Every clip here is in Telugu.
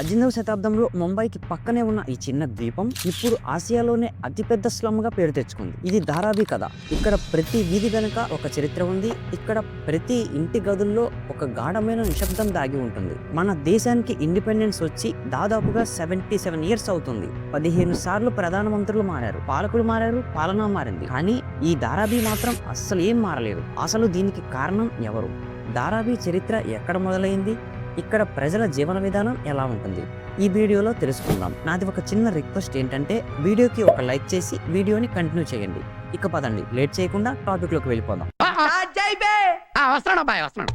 పద్దెనిమిదవ శతాబ్దంలో ముంబైకి పక్కనే ఉన్న ఈ చిన్న ద్వీపం ఇప్పుడు ఆసియాలోనే అతిపెద్ద స్లమ్గా పేరు తెచ్చుకుంది. ఇది ధారావి కథ. ఇక్కడ ప్రతి వీధి వెనుక ఒక చరిత్ర ఉంది. ఇక్కడ ప్రతి ఇంటి గదుల్లో ఒక గాఢమైన నిశ్శబ్దం దాగి ఉంటుంది. మన దేశానికి ఇండిపెండెన్స్ వచ్చి దాదాపుగా సెవెంటీ సెవెన్ ఇయర్స్ అవుతుంది. పదిహేను సార్లు ప్రధానమంత్రులు మారారు. పాలకులు మారారు. పాలన మారింది. కానీ ఈ ధారాబీ మాత్రం అస్సలు ఏం మారలేదు. అసలు దీనికి కారణం ఎవరు? ధారాబీ చరిత్ర ఎక్కడ మొదలైంది? ఇక్కడ ప్రజల జీవన విధానం ఎలా ఉంటుంది? ఈ వీడియోలో తెలుసుకుందాం. నాది ఒక చిన్న రిక్వెస్ట్ ఏంటంటే వీడియోకి ఒక లైక్ చేసి వీడియోని కంటిన్యూ చేయండి. ఇక పదండి. లేట్ చేయకుండా టాపిక్లోకి వెళ్ళిపోదాం. వస్తున్నాడు అబ్బాయి వస్తున్నాడు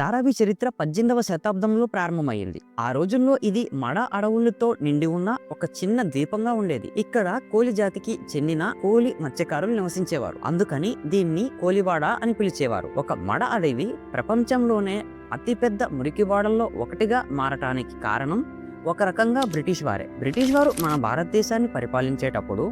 ధారావి చరిత్ర పద్దెనిమిదవ శతాబ్దంలో ప్రారంభమైంది ఆ రోజుల్లో ఇది మడ అడవులతో నిండి ఉన్న ఒక చిన్న ద్వీపంగా ఉండేది. ఇక్కడ కోలి జాతికి చెందిన కోలి మత్స్యకారులు నివసించేవారు. అందుకని దీన్ని కోలివాడ అని పిలిచేవారు. ఒక మడ అడవి ప్రపంచంలోనే అతిపెద్ద మురికివాడల్లో ఒకటిగా మారటానికి కారణం ఒక రకంగా బ్రిటిష్ వారే. బ్రిటిష్ వారు మన భారతదేశాన్ని పరిపాలించేటప్పుడు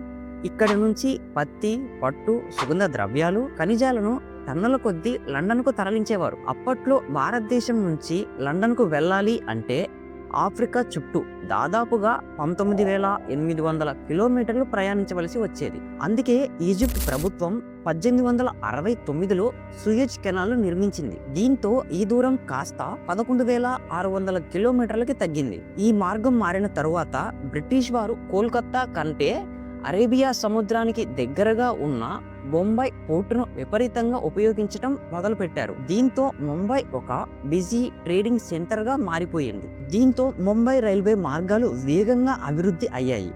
ఇక్కడి నుంచి పత్తి పట్టు సుగంధ ద్రవ్యాలు ఖనిజాలను టన్నుల కొద్దీ లండన్కు తరలించేవారు. అప్పట్లో భారతదేశం నుంచి లండన్కు వెళ్ళాలి అంటే ఆఫ్రికా చుట్టూ దాదాపుగా పంతొమ్మిది వేల ఎనిమిది వందల కిలోమీటర్లు ప్రయాణించవలసి వచ్చేది. అందుకే ఈజిప్ట్ ప్రభుత్వం పద్దెనిమిది వందల అరవై తొమ్మిదిలో సుయజ్ కెనాల్ నిర్మించింది. దీంతో ఈ దూరం కాస్త పదకొండు వేల ఆరు వందల కిలోమీటర్లకి తగ్గింది. ఈ మార్గం మారిన తరువాత బ్రిటిష్ వారు కోల్కత్తా కంటే అరేబియా సముద్రానికి దగ్గరగా ఉన్న బొంబాయి పోర్టును విపరీతంగా ఉపయోగించడం మొదలుపెట్టారు. దీంతో ముంబై ఒక బిజీ ట్రేడింగ్ సెంటర్గా మారిపోయింది. దీంతో ముంబై రైల్వే మార్గాలు వేగంగా అభివృద్ధి అయ్యాయి.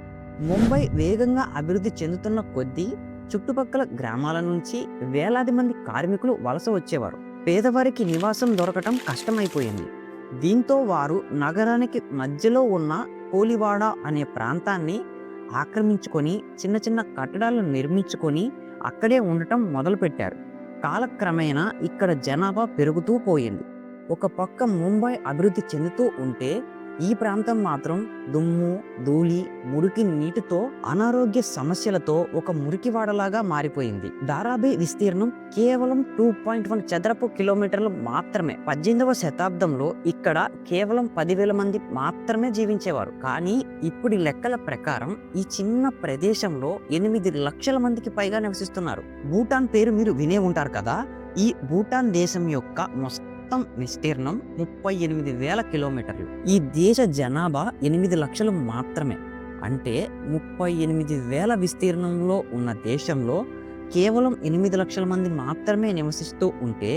ముంబై వేగంగా అభివృద్ధి చెందుతున్న కొద్దీ చుట్టుపక్కల గ్రామాల నుంచి వేలాది మంది కార్మికులు వలస వచ్చేవారు. పేదవారికి నివాసం దొరకటం కష్టమైపోయింది. దీంతో వారు నగరానికి మధ్యలో ఉన్న కోలివాడ అనే ప్రాంతాన్ని ఆక్రమించుకొని చిన్న చిన్న కట్టడాలను నిర్మించుకొని అక్కడే ఉండటం మొదలుపెట్టారు. కాలక్రమేణా ఇక్కడ జనాభా పెరుగుతూ పోయింది. ఒక పక్క ముంబై అభివృద్ధి చెందుతూ ఉంటే ఈ ప్రాంతం మాత్రం దుమ్ము ధూళి మురికి నీటితో అనారోగ్య సమస్యలతో ఒక మురికివాడలాగా మారిపోయింది. దారాబీ విస్తీర్ణం కేవలం టూ పాయింట్ వన్ చదరపు కిలోమీటర్లు మాత్రమే. పద్దెనిమిదవ శతాబ్దంలో ఇక్కడ కేవలం పదివేల మంది మాత్రమే జీవించేవారు. కానీ ఇప్పుడు లెక్కల ప్రకారం ఈ చిన్న ప్రదేశంలో ఎనిమిది లక్షల మందికి పైగా నివసిస్తున్నారు. భూటాన్ పేరు మీరు వినే ఉంటారు కదా? ఈ భూటాన్ దేశం యొక్క మొత్తం విస్తీర్ణం ముప్పై ఎనిమిది వేల కిలోమీటర్లు. ఈ దేశ జనాభా ఎనిమిది లక్షలు మాత్రమే. అంటే ముప్పై ఎనిమిది వేల విస్తీర్ణంలో ఉన్న దేశంలో కేవలం ఎనిమిది లక్షల మంది మాత్రమే నివసిస్తూ ఉంటే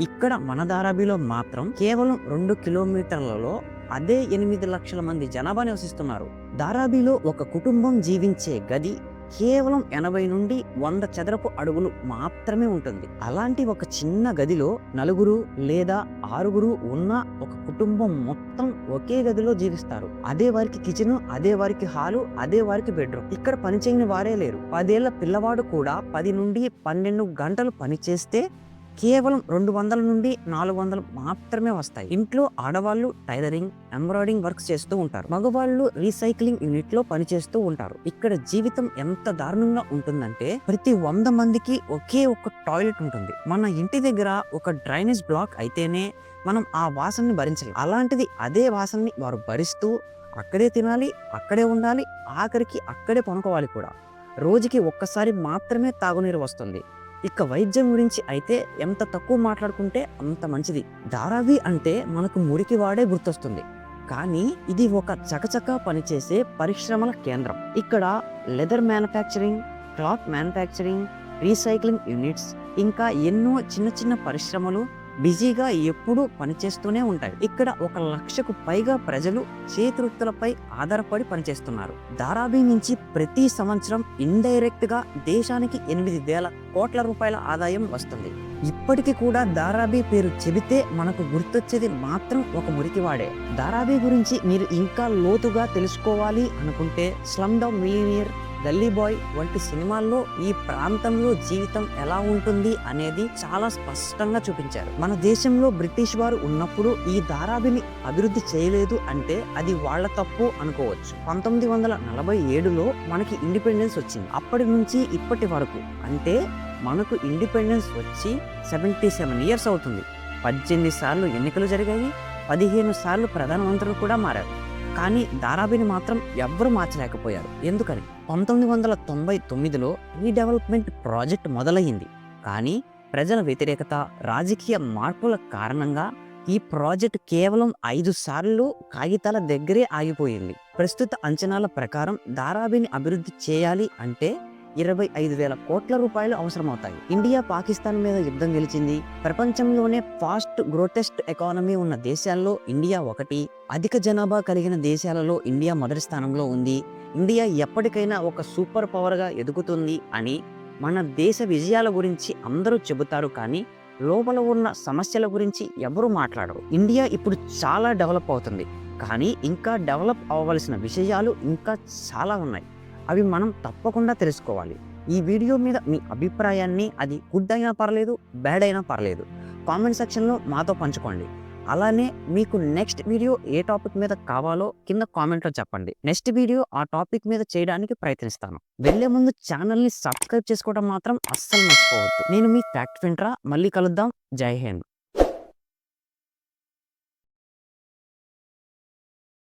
ఇక్కడ మన దారాబిలో మాత్రం కేవలం రెండు కిలోమీటర్లలో అదే ఎనిమిది లక్షల మంది జనాభా నివసిస్తున్నారు. దారాబీలో ఒక కుటుంబం జీవించే గది కేవలం ఎనభై నుండి వంద చదరపు అడుగులు మాత్రమే ఉంటుంది. అలాంటి ఒక చిన్న గదిలో నలుగురు లేదా ఆరుగురు ఉన్న ఒక కుటుంబం మొత్తం ఒకే గదిలో జీవిస్తారు. అదే వారికి కిచెన్ అదే వారికి హాలు అదే వారికి బెడ్రూమ్ ఇక్కడ పనిచేయని వారే లేరు. పదేళ్ళ పిల్లవాడు కూడా పది నుండి పన్నెండు గంటలు పనిచేస్తే కేవలం రెండు వందల నుండి నాలుగు వందలు మాత్రమే వస్తాయి. ఇంట్లో ఆడవాళ్ళు టైలరింగ్ ఎంబ్రాయిడింగ్ వర్క్స్ చేస్తూ ఉంటారు. మగవాళ్ళు రీసైక్లింగ్ యూనిట్లో పనిచేస్తూ ఉంటారు. ఇక్కడ జీవితం ఎంత దారుణంగా ఉంటుందంటే ప్రతి వంద మందికి ఒకే ఒక టాయిలెట్ ఉంటుంది. మన ఇంటి దగ్గర ఒక డ్రైనేజ్ బ్లాక్ అయితేనే మనం ఆ వాసనని భరించలేం. అలాంటిది అదే వాసనని వారు భరిస్తూ అక్కడే తినాలి అక్కడే ఉండాలి ఆఖరికి అక్కడే పనుకోవాలి కూడా. రోజుకి ఒక్కసారి మాత్రమే తాగునీరు వస్తుంది. ఇక వైద్యం గురించి అయితే ఎంత తక్కువ మాట్లాడుకుంటే అంత మంచిది. ధారావి అంటే మనకు మురికి వాడే గుర్తొస్తుంది. కానీ ఇది ఒక చకచక పనిచేసే పరిశ్రమల కేంద్రం. ఇక్కడ leather manufacturing cloth manufacturing recycling units ఇంకా ఎన్నో చిన్న చిన్న పరిశ్రమలు బిజీగా ఎప్పుడూ పనిచేస్తూనే ఉంటాయి. ఇక్కడ ఒక లక్షకు పైగా ప్రజలు చేతివృత్తులపై ఆధారపడి పనిచేస్తున్నారు. దారాబీ నుంచి ప్రతి సంవత్సరం ఇండైరెక్ట్గా దేశానికి ఎనిమిది వేల కోట్ల రూపాయల ఆదాయం వస్తుంది. ఇప్పటికీ కూడా దారాబీ పేరు చెబితే మనకు గుర్తొచ్చేది మాత్రం ఒక మురికివాడే. దారాబీ గురించి మీరు ఇంకా లోతుగా తెలుసుకోవాలి అనుకుంటే Slumdog Millionaire Gully bye వంటి సినిమాల్లో ఈ ప్రాంతంలో జీవితం ఎలా ఉంటుంది అనేది చాలా స్పష్టంగా చూపించారు. మన దేశంలో బ్రిటిష్ వారు ఉన్నప్పుడు ఈ దారాబిని అభివృద్ధి చేయలేదు అంటే అది వాళ్ళ తప్పు అనుకోవచ్చు. పంతొమ్మిది వందల నలభై ఏడులో మనకి ఇండిపెండెన్స్ వచ్చింది. అప్పటి నుంచి ఇప్పటి వరకు అంటే మనకు ఇండిపెండెన్స్ వచ్చి సెవెంటీ సెవెన్ ఇయర్స్ అవుతుంది. పద్దెనిమిది సార్లు ఎన్నికలు జరిగాయి. పదిహేను సార్లు ప్రధానమంత్రులు కూడా మారారు. కానీ దారాబిని మాత్రం ఎవ్వరూ మార్చలేకపోయారు. ఎందుకని? పంతొమ్మిది వందల తొంభై తొమ్మిదిలో రీడెవలప్మెంట్ ప్రాజెక్ట్ మొదలయ్యింది. కానీ ప్రజల వ్యతిరేకత రాజకీయ మార్పుల కారణంగా ఈ ప్రాజెక్ట్ కేవలం ఐదు సార్లు కాగితాల దగ్గరే ఆగిపోయింది. ప్రస్తుత అంచనాల ప్రకారం దారాబిని అభివృద్ధి చేయాలి అంటే ఇరవై ఐదు వేల కోట్ల రూపాయలు అవసరమవుతాయి. ఇండియా పాకిస్తాన్ మీద యుద్ధం గెలిచింది. ప్రపంచంలోనే ఫాస్ట్ గ్రోటెస్ట్ ఎకానమీ ఉన్న దేశాల్లో ఇండియా ఒకటి. అధిక జనాభా కలిగిన దేశాలలో ఇండియా మొదటి స్థానంలో ఉంది. ఇండియా ఎప్పటికైనా ఒక సూపర్ పవర్గా ఎదుగుతుంది అని మన దేశ విజయాల గురించి అందరూ చెబుతారు కానీ లోపల ఉన్న సమస్యల గురించి ఎవరు మాట్లాడరు. ఇండియా ఇప్పుడు చాలా డెవలప్ అవుతుంది. కానీ ఇంకా డెవలప్ అవ్వవలసిన విషయాలు ఇంకా చాలా ఉన్నాయి. అవి మనం తప్పకుండా తెలుసుకోవాలి. ఈ వీడియో మీద మీ అభిప్రాయాన్ని అది గుడ్ అయినా పర్లేదు బ్యాడ్ అయినా పర్లేదు కామెంట్ సెక్షన్లో మాతో పంచుకోండి. అలానే మీకు నెక్స్ట్ వీడియో ఏ టాపిక్ మీద కావాలో కింద కామెంట్లో చెప్పండి. నెక్స్ట్ వీడియో ఆ టాపిక్ మీద చేయడానికి ప్రయత్నిస్తాను. వెళ్ళే ముందు ఛానల్ని సబ్స్క్రైబ్ చేసుకోవడం మాత్రం అస్సలు మర్చిపోవద్దు. నేను మీ ఫ్యాక్ట్ వింటరా మళ్ళీ కలుద్దాం. జై హింద్.